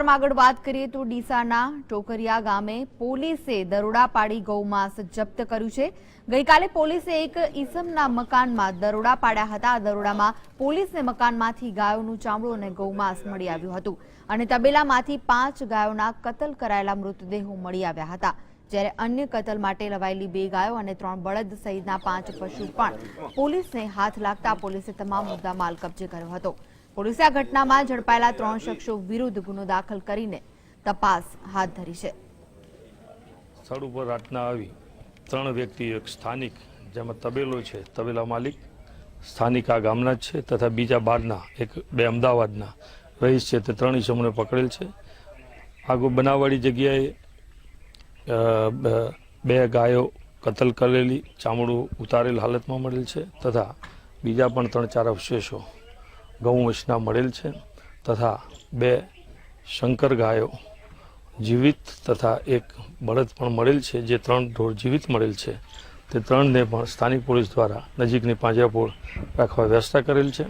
આગળ વાત કરીએ તો ડીસાના ટોકરિયા ગામે પોલીસે દરોડા પાડી ગૌમાંસ જપ્ત કર્યું છે. ગઈકાલે પોલીસે એક ઈસમના મકાનમાં દરોડા પાડ્યા હતા. આ દરોડામાં પોલીસને મકાનમાંથી ગાયોનું ચામડું અને ગૌમાંસ મળી આવ્યું હતું અને તબેલામાંથી પાંચ ગાયોના કતલ કરાયેલા મૃતદેહો મળી આવ્યા હતા. જ્યારે અન્ય કતલ માટે લવાયેલી બે ગાયો અને ત્રણ બળદ સહિતના પાંચ પશુ પણ પોલીસને હાથ લાગતા પોલીસે તમામ મુદ્દા માલ કબજે કર્યો હતો. પોલીસે આ ઘટનામાં ઝડપાયેલા ત્રણ શખ્સો વિરુદ્ધ ગુનો દાખલ કરીને તપાસ હાથ ધરી છે. સ્થળ ઉપર રાતના આવી ત્રણ વ્યક્તિ, એક સ્થાનિક જેમાં તબેલો છે, તબેલા માલિક, સ્થાનિક આ ગામના જ છે તથા બીજા બહારના એક બે અમદાવાદના રહીશ છે તે ત્રણ ઇસમોને પકડેલ છે. આગળ બનાવવાળી જગ્યાએ બે ગાયો કતલ કરેલી, ચામડું ઉતારેલ હાલતમાં મળેલ છે તથા બીજા પણ ત્રણ ચાર અવશેષો ગૌવંશના મળેલ છે તથા બે શંકર ગાયો જીવિત તથા એક બળદ પણ મળેલ છે, જે ત્રણ ઢોર જીવિત મળેલ છે. તે ત્રણને પણ સ્થાનિક પોલીસ દ્વારા નજીકની પાંજરાપોળ રાખવા વ્યવસ્થા કરેલ છે.